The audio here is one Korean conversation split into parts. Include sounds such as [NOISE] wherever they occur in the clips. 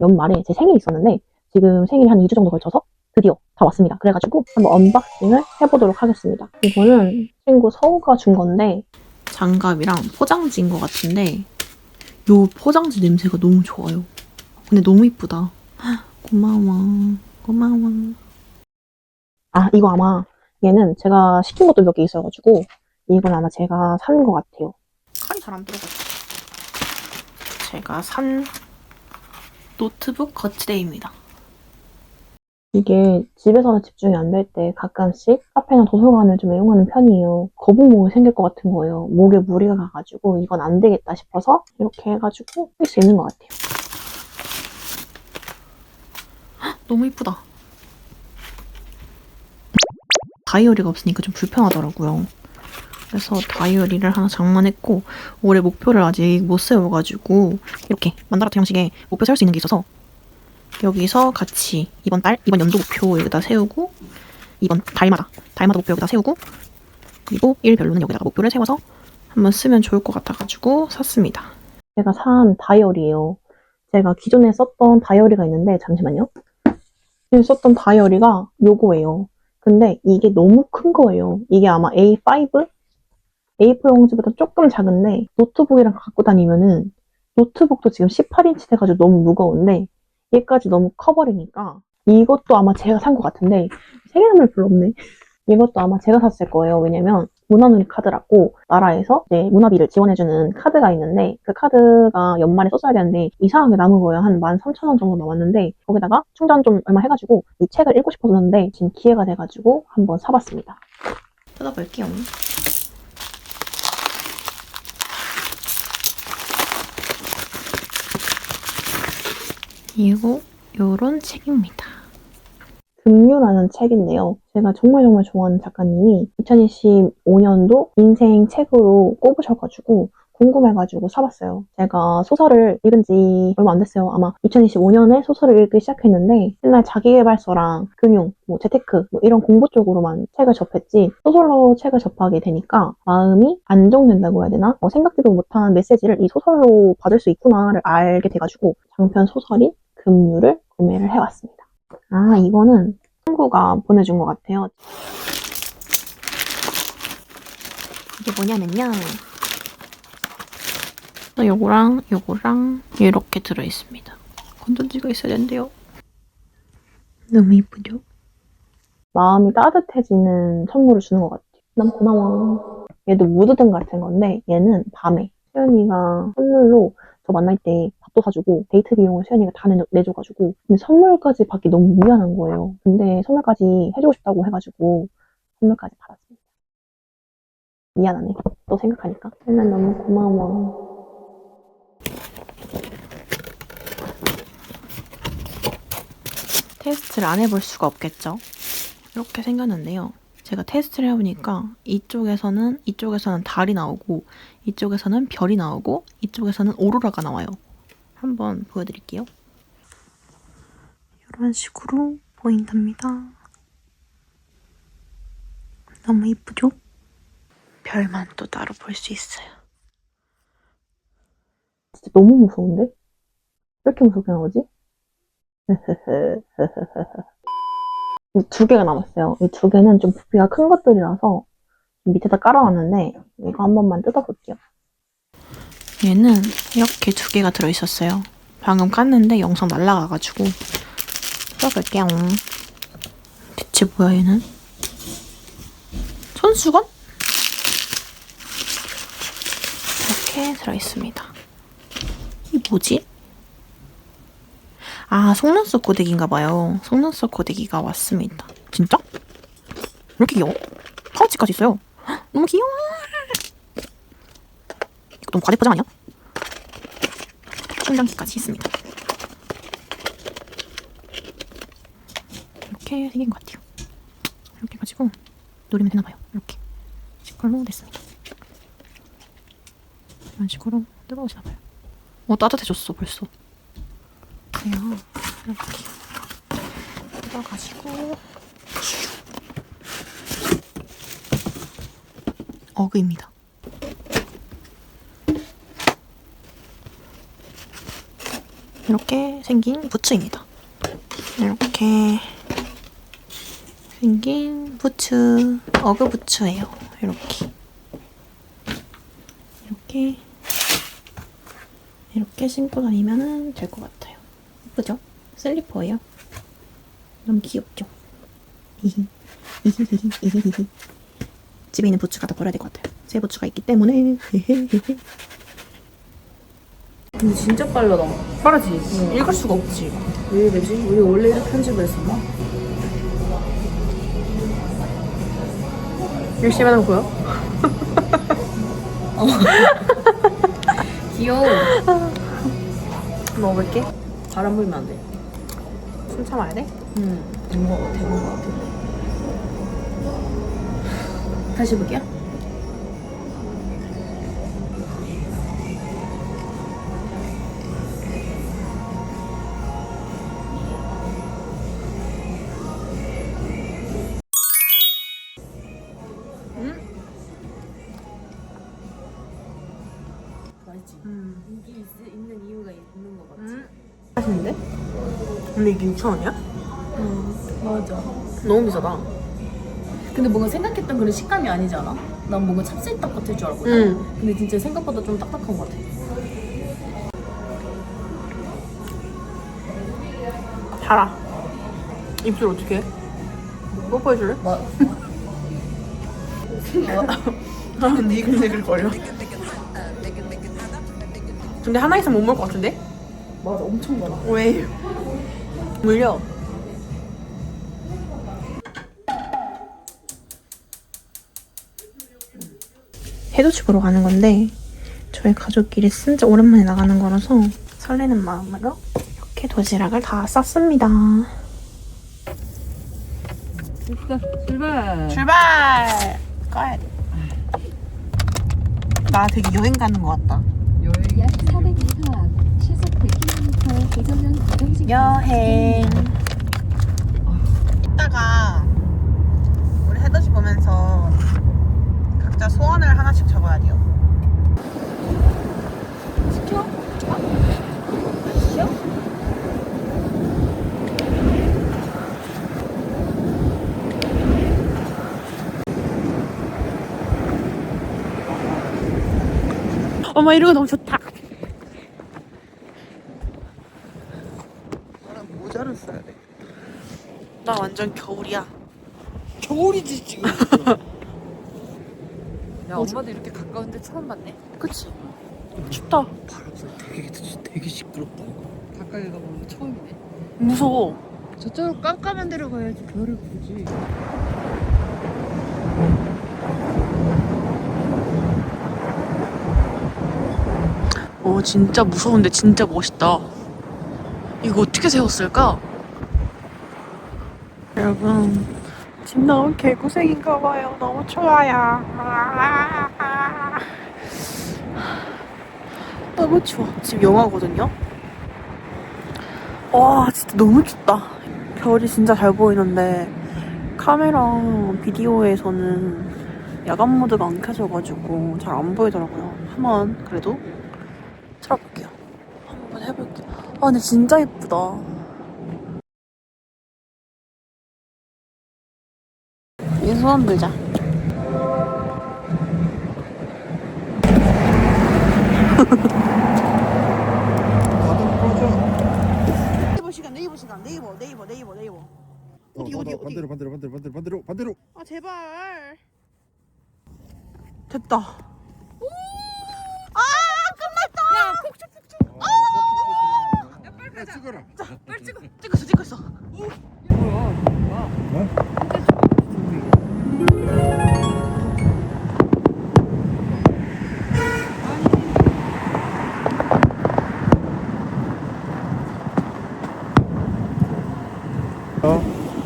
연말에 제 생일이 있었는데 지금 생일이 한 2주 정도 걸쳐서 드디어 다 왔습니다. 그래가지고 한번 언박싱을 해보도록 하겠습니다. 이거는 친구 서우가 준 건데 장갑이랑 포장지인 것 같은데 요 포장지 냄새가 너무 좋아요. 근데 너무 이쁘다. [GASPS] 고마워. 고마워. 아 이거 아마 얘는 제가 시킨 것도 몇 개 있어가지고 이건 아마 제가 산 것 같아요. 칼이 잘 안 들어가죠. 제가 산 노트북 거치대입니다. 이게 집에서는 집중이 안 될 때 가끔씩 카페나 도서관을 좀 애용하는 편이에요. 거북목이 생길 것 같은 거예요. 목에 무리가 가가지고 이건 안 되겠다 싶어서 이렇게 해가지고 쓸 수 있는 것 같아요. 너무 이쁘다. 다이어리가 없으니까 좀 불편하더라고요. 그래서 다이어리를 하나 장만했고 올해 목표를 아직 못 세워가지고 이렇게 만다라트 형식의 목표 세울 수 있는 게 있어서 여기서 같이 이번 달, 이번 연도 목표 여기다 세우고 이번 달마다, 달마다 목표 여기다 세우고 그리고 일별로는 여기다가 목표를 세워서 한번 쓰면 좋을 것 같아가지고 샀습니다. 제가 산 다이어리예요. 제가 기존에 썼던 다이어리가 있는데 잠시만요. 기존에 썼던 다이어리가 요거예요. 근데 이게 너무 큰 거예요. 이게 아마 A5? A4 용지보다 조금 작은데 노트북이랑 갖고 다니면은 노트북도 지금 18인치 돼가지고 너무 무거운데 얘까지 너무 커버리니까 이것도 아마 제가 산 것 같은데 생일선물 별로 없네. [LAUGHS] 이것도 아마 제가 샀을 거예요. 왜냐면 문화누리 카드라고 나라에서 이제 문화비를 지원해주는 카드가 있는데 그 카드가 연말에 썼어야 되는데 이상하게 남은 거예요. 한 13,000원 정도 남았는데 거기다가 충전 좀 얼마 해가지고 이 책을 읽고 싶었는데 지금 기회가 돼가지고 한번 사봤습니다. 뜯어볼게요. 이거 요런 책입니다. 금유라는 책인데요. 제가 정말 정말 좋아하는 작가님이 2025년도 인생 책으로 꼽으셔가지고 궁금해가지고 사봤어요. 제가 소설을 읽은 지 얼마 안 됐어요. 아마 2025년에 소설을 읽기 시작했는데 맨날 자기계발서랑 금융, 뭐 재테크 뭐 이런 공부 쪽으로만 책을 접했지 소설로 책을 접하게 되니까 마음이 안정된다고 해야 되나? 어, 생각지도 못한 메시지를 이 소설로 받을 수 있구나를 알게 돼가지고 장편 소설인 금유를 구매를 해왔습니다. 아, 이거는 친구가 보내준 것 같아요. 이게 뭐냐면요. 요거랑 요거랑 이렇게 들어있습니다. 건전지가 있어야 된대요. 너무 이쁘죠? 마음이 따뜻해지는 선물을 주는 것 같아요. 난 고마워. 얘도 무드등 같은 건데 얘는 밤에 수연이가 선물로 저 만날 때 밥도 사주고 데이트 비용을 수연이가 다 내- 내줘가지고 근데 선물까지 받기 너무 미안한 거예요. 근데 선물까지 해주고 싶다고 해가지고 선물까지 받았습니다. 미안하네. 또 생각하니까. 맨날 너무 고마워. 테스트를 안 해볼 수가 없겠죠. 이렇게 생겼는데요. 제가 테스트를 해보니까 이쪽에서는 이쪽에서는 달이 나오고 이쪽에서는 별이 나오고 이쪽에서는 오로라가 나와요. 한번 보여드릴게요. 이런 식으로 보인답니다. 너무 이쁘죠? 별만 또 따로 볼 수 있어요. 진짜 너무 무서운데? 왜 이렇게 무섭게 나오지? [LAUGHS] 이두 개가 남았어요. 이 두 개는 좀 부피가 큰 것들이라서 밑에다 깔아놨는데 이거 한 번만 뜯어볼게요. 얘는 이렇게 두 개가 들어있었어요. 방금 깠는데 영상 날라가가지고 써볼게요. 대체 뭐야 얘는? 손수건? 이렇게 들어있습니다. 이 뭐지? 아 속눈썹 고데기인가봐요. 속눈썹 고데기가 왔습니다. 진짜? 왜 이렇게 귀여워? 파우치까지 있어요. 헉, [GASPS] 너무 귀여워. 이거 너무 과대 포장 아니야? 충전기까지 있습니다. 이렇게 생긴 것 같아요. 이렇게 해가지고 노리면 되나봐요. 이렇게 식걸로 됐습니다. 이런 식으로 뜨거워지나봐요. 어 따뜻해졌어 벌써. 그래요. 이렇게 뜯어가지고 어그입니다. 이렇게 생긴 부츠입니다. 이렇게 생긴 부츠, 어그 부츠예요. 이렇게. 이렇게 이렇게 신고 다니면 될 것 같아요. 예쁘죠? 슬리퍼예요. 너무 귀엽죠? [LAUGHS] 집에 있는 부츠가 다 버려야 될 것 같아요. 새 부츠가 있기 때문에. [LAUGHS] 근데 진짜 빨라다. 빠르지? 읽을 수가 없지. 왜 이러지? 우리 원래 이렇게 편집을 했었나? 열심히 하는 거요? [LAUGHS] 귀여워. 먹어볼게. 바람 불면 안 돼. 숨 참아야 돼? 응. 된거 같아, 된거 같아. 다시 해볼게요. 맛있는데? 근데 이게 6,000원이야? 맞아. 너무 비싸다. 근데 뭔가 생각했던 그런 식감이 아니지 않아? 난 뭔가 찹쌀떡 같을 줄 알았거든. 응. 근데 진짜 생각보다 좀 딱딱한 것 같아. 달아. 입술 어떻게 해? 뽀뽀해줄래? 뭐? 아, 니글니글 거려. 근데 하나 있으면 못 먹을 것 같은데? 맞아, 엄청 많아. 왜? 물려. 해돋이 보러 가는 건데 저희 가족끼리 진짜 오랜만에 나가는 거라서 설레는 마음으로 이렇게 도시락을 다 쌌습니다. 출발. 출발! 가야 돼. 나 되게 여행 가는 것 같다. 약 400m 앞 시속 100km 고정형 고정식 여행. 이따가 우리 해돋이 보면서 각자 소원을 하나씩 적어야 돼요. 시켜? 엄마 이런 거 너무 좋다. 나랑 모자를 써야 돼. 나 완전 겨울이야. 겨울이지, 지금. [LAUGHS] 야, 엄마도 이렇게 가까운데 처음 봤네? 그치? 춥다. 되게 되게 시끄럽다. 가까이 가보는 거 처음이네. 무서워. 저쪽으로 깜깜한 데로 가야지 별을 보지. 어 진짜 무서운데 진짜 멋있다. 이거 어떻게 세웠을까? 여러분 지금 너무 개고생인가 봐요. 너무 추워요. 너무 추워. 지금 영하거든요. 와 진짜 너무 춥다. 별이 진짜 잘 보이는데 카메라 비디오에서는 야간 모드가 안 켜져가지고 잘 안 보이더라고요. 한번 그래도 틀어볼게요. 한번 해볼게요. 아, 근데 진짜 예쁘다. 소원 들자. 네이버 시간, 네이버 시간, 네이버, 네이버, 네이버, 네이버. 어디, 어디, 어디? 어, 반대로 반대로 반대로 반대로 반대로 반대로. 아, 제발. 됐다. 아, 끝났다! 야, 폭죽, 폭죽. 야, 빨리 가자. 찍어라. 빨리 찍어. 찍었어, 찍었어. 어?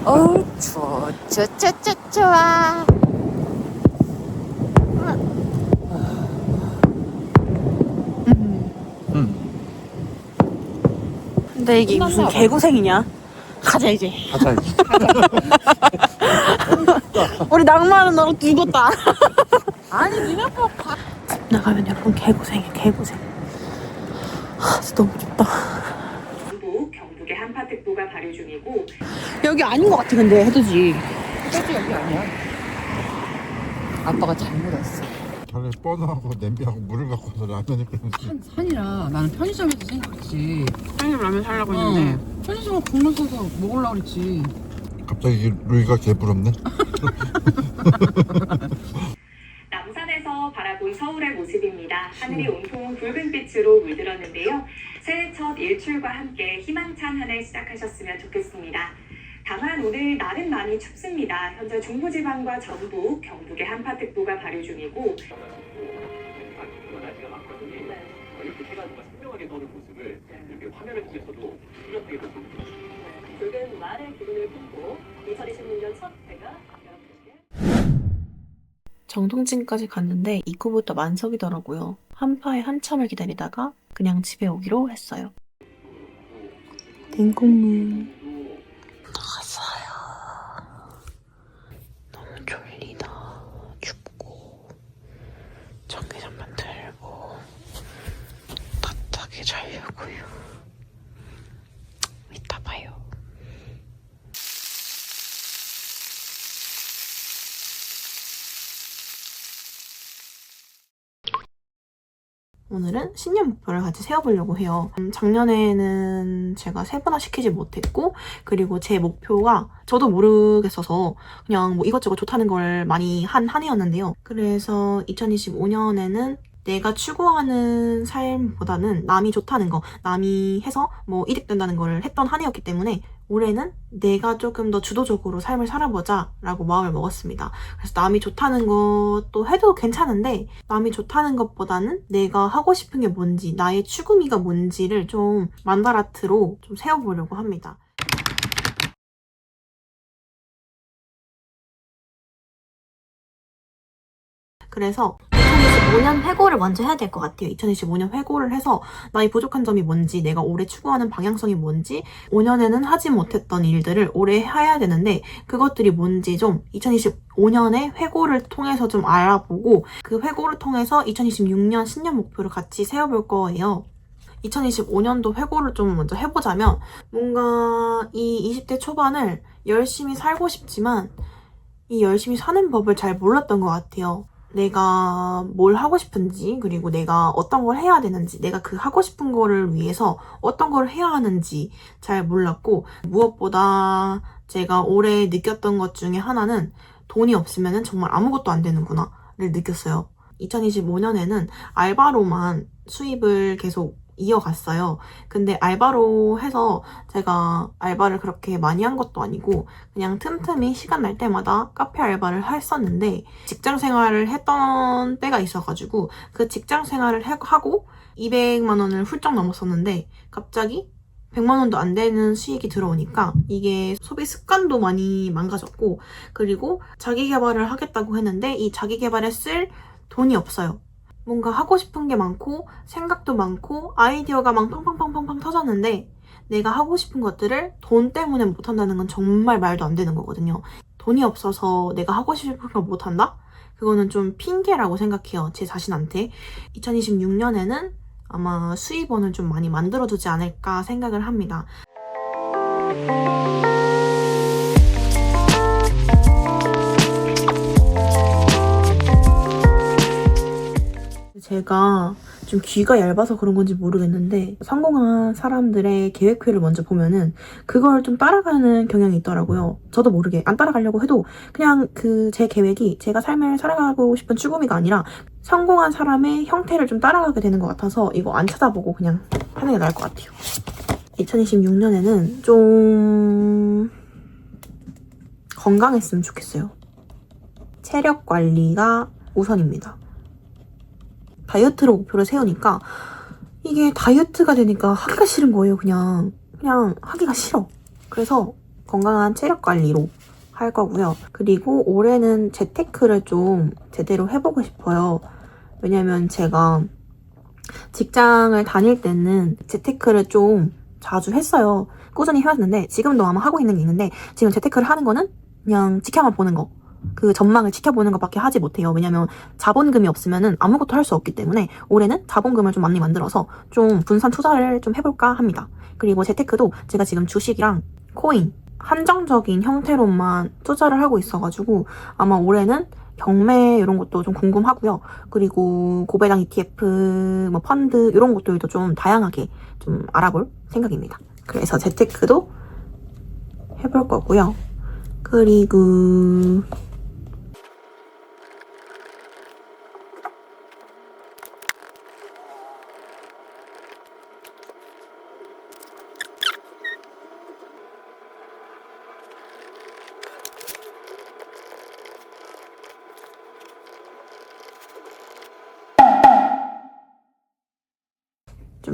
어우 추워 추워 근데 이게 무슨 개고생이냐? 가자 이제. 가자 이제. [LAUGHS] 우리 낭만은 너무 죽었다. [LAUGHS] 아니 니네 아빠 가. 나가면 여러분 개고생이야 개고생. 아 진짜 너무 춥다. 한파특보가 발효 중이고 여기 아닌 것 같아, 근데 해두지. 해도 여기 아니야. 아빠가 잘못 왔어. 차라리 뻔하고 냄비하고 물을 갖고 와서 라면을 산, 산이라 나는 편의점에서 생각했지. 편의점 라면 살려고 응. 편의점에 국물 써서 먹으려고 그랬지. 갑자기 루이가 개부럽네 [LAUGHS] 남산에서 바라본 서울의 모습입니다. 하늘이 온통 붉은 빛으로 물들었는데요. 새해 첫 일출과 함께 희망찬 한 해 시작하셨으면 좋겠습니다. 다만 오늘 날은 많이 춥습니다. 현재 중부지방과 전북, 경북의 한파특보가 발효 중이고 붉은 말의 기분을 품고 2026년 첫 해가 정동진까지 갔는데 입구부터 만석이더라고요. 한파에 한참을 기다리다가 그냥 집에 오기로 했어요. 냉국물. 나갔어요. 너무 졸리다. 춥고. 전기장판 틀고. 따뜻하게 자려고요. 이따 봐요. 오늘은 신년 목표를 같이 세워보려고 해요. 음, 작년에는 제가 세분화 시키지 못했고, 그리고 제 목표가 저도 모르겠어서 그냥 뭐 이것저것 좋다는 걸 많이 한 한 해였는데요. 그래서 2025년에는 내가 추구하는 삶보다는 남이 좋다는 거, 남이 해서 뭐 이득된다는 걸 했던 한 해였기 때문에 올해는 내가 조금 더 주도적으로 삶을 살아보자 라고 마음을 먹었습니다. 그래서 남이 좋다는 것도 해도 괜찮은데 남이 좋다는 것보다는 내가 하고 싶은 게 뭔지 나의 추구미가 뭔지를 좀 만다라트로 좀 세워보려고 합니다. 그래서 2025년 회고를 먼저 해야 될 것 같아요. 2025년 회고를 해서 나의 부족한 점이 뭔지, 내가 올해 추구하는 방향성이 뭔지, 5년에는 하지 못했던 일들을 올해 해야 되는데 그것들이 뭔지 좀 2025년에 회고를 통해서 좀 알아보고 그 회고를 통해서 2026년 신년 목표를 같이 세워볼 거예요. 2025년도 회고를 좀 먼저 해보자면 뭔가 이 20대 초반을 열심히 살고 싶지만 이 열심히 사는 법을 잘 몰랐던 것 같아요. 내가 뭘 하고 싶은지, 그리고 내가 어떤 걸 해야 되는지, 내가 그 하고 싶은 거를 위해서 어떤 걸 해야 하는지 잘 몰랐고, 무엇보다 제가 올해 느꼈던 것 중에 하나는 돈이 없으면 정말 아무것도 안 되는구나를 느꼈어요. 2025년에는 알바로만 수입을 계속 이어갔어요. 근데 알바로 해서 제가 알바를 그렇게 많이 한 것도 아니고 그냥 틈틈이 시간 날 때마다 카페 알바를 했었는데 직장 생활을 했던 때가 있어가지고 그 직장 생활을 해- 하고 200만 원을 훌쩍 넘었었는데 갑자기 100만 원도 안 되는 수익이 들어오니까 이게 소비 습관도 많이 망가졌고 그리고 자기 개발을 하겠다고 했는데 이 자기 개발에 쓸 돈이 없어요. 뭔가 하고 싶은 게 많고 생각도 많고 아이디어가 막 팡팡팡팡팡 터졌는데 내가 하고 싶은 것들을 돈 때문에 못한다는 건 정말 말도 안 되는 거거든요. 돈이 없어서 내가 하고 싶은 걸 못한다? 그거는 좀 핑계라고 생각해요. 제 자신한테. 2026년에는 아마 수입원을 좀 많이 만들어두지 않을까 생각을 합니다. 제가 좀 귀가 얇아서 그런 건지 모르겠는데 성공한 사람들의 계획표를 먼저 보면은 그걸 좀 따라가는 경향이 있더라고요. 저도 모르게 안 따라가려고 해도 그냥 그 제 계획이 제가 삶을 살아가고 싶은 추구미가 아니라 성공한 사람의 형태를 좀 따라가게 되는 것 같아서 이거 안 찾아보고 그냥 하는 게 나을 것 같아요. 2026년에는 좀 건강했으면 좋겠어요. 체력 관리가 우선입니다. 다이어트로 목표를 세우니까 이게 다이어트가 되니까 하기가 싫은 거예요, 그냥. 그냥 하기가 싫어. 그래서 건강한 체력 관리로 할 거고요. 그리고 올해는 재테크를 좀 제대로 해보고 싶어요. 왜냐면 제가 직장을 다닐 때는 재테크를 좀 자주 했어요. 꾸준히 해왔는데 지금도 아마 하고 있는 게 있는데 지금 재테크를 하는 거는 그냥 지켜만 보는 거. 그 전망을 지켜보는 것밖에 하지 못해요. 왜냐면 자본금이 없으면은 아무것도 할 수 없기 때문에 올해는 자본금을 좀 많이 만들어서 좀 분산 투자를 좀 해볼까 합니다. 그리고 재테크도 제가 지금 주식이랑 코인 한정적인 형태로만 투자를 하고 있어가지고 아마 올해는 경매 이런 것도 좀 궁금하고요. 그리고 고배당 ETF, 뭐 펀드 이런 것들도 좀 다양하게 좀 알아볼 생각입니다. 그래서 재테크도 해볼 거고요. 그리고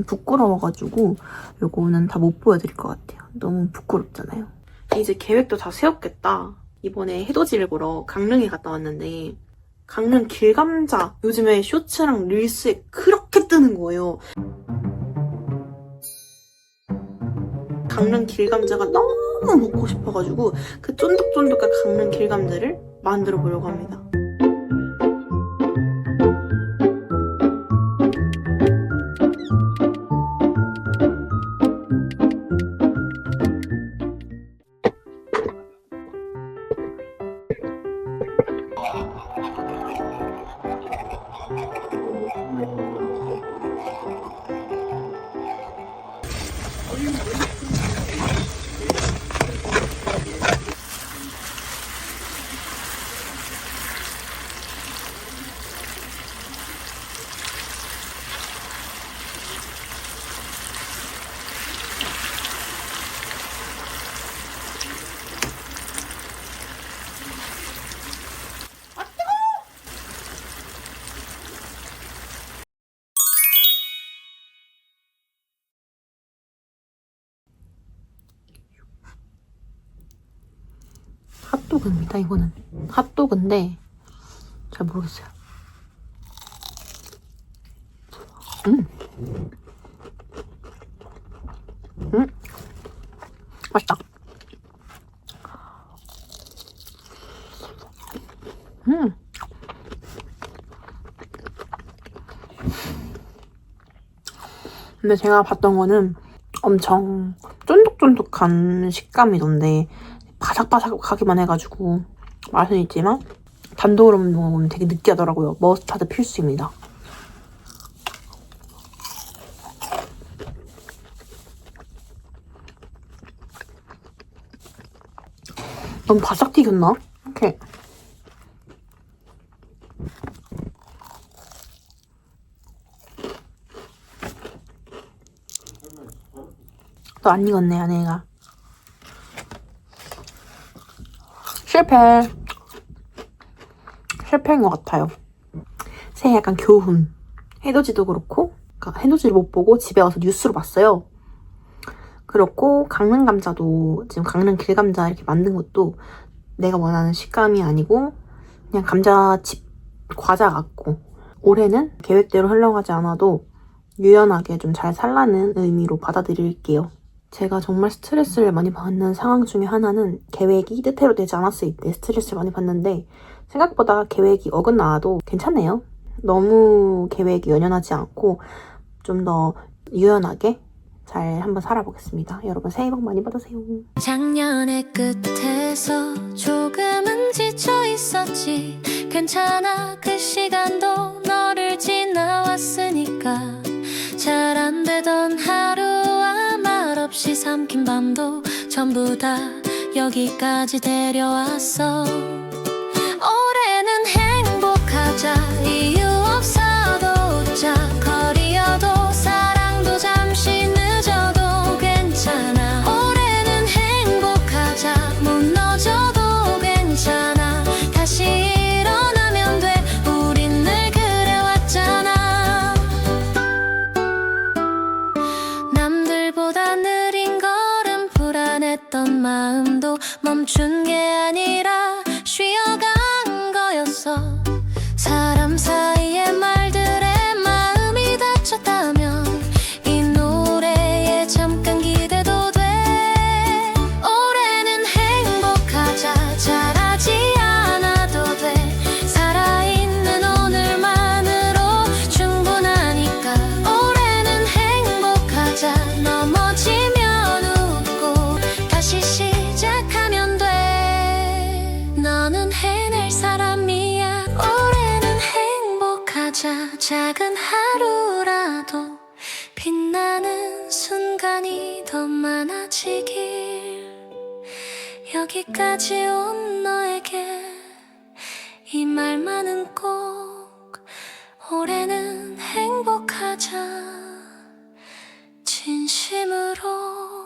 부끄러워가지고 요거는 다 못 보여드릴 것 같아요. 너무 부끄럽잖아요. 이제 계획도 다 세웠겠다. 이번에 해돋이를 보러 강릉에 갔다 왔는데 강릉 길감자 요즘에 쇼츠랑 릴스에 그렇게 뜨는 거예요. 강릉 길감자가 너무 먹고 싶어가지고 그 쫀득쫀득한 강릉 길감자를 만들어 보려고 합니다. 핫도그입니다, 이거는. 핫도그인데, 잘 모르겠어요. 음. 음. 맛있다. 음. 근데 제가 봤던 거는 엄청 쫀득쫀득한 식감이던데, 바삭바삭하기만 해가지고 맛은 있지만 단독으로 먹으면 되게 느끼하더라고요. 머스타드 필수입니다. 너무 바삭 튀겼나? 이렇게 또 안 익었네 안에가 실패. 실패인 것 같아요. 새해 약간 교훈. 해돋이도 그렇고, 그러니까 해돋이를 못 보고 집에 와서 뉴스로 봤어요. 그렇고, 강릉 감자도, 지금 강릉 길감자 이렇게 만든 것도 내가 원하는 식감이 아니고, 그냥 감자칩 과자 같고, 올해는 계획대로 흘러가지 않아도 유연하게 좀 잘 살라는 의미로 받아들일게요. 제가 정말 스트레스를 많이 받는 상황 중에 하나는 계획이 뜻대로 되지 않았을 때 스트레스를 많이 받는데 생각보다 계획이 어긋나도 괜찮네요. 너무 계획이 연연하지 않고 좀 더 유연하게 잘 한번 살아보겠습니다. 여러분 새해 복 많이 받으세요. 작년의 끝에서 조금은 지쳐 있었지 괜찮아 그 시간도 너를 지나왔으니까 잘 없이 삼킨 밤도 전부 다 여기까지 데려왔어. 올해는 행복하자 이유 많아지길 여기까지 온 너에게 이 말만은 꼭 올해는 행복하자 진심으로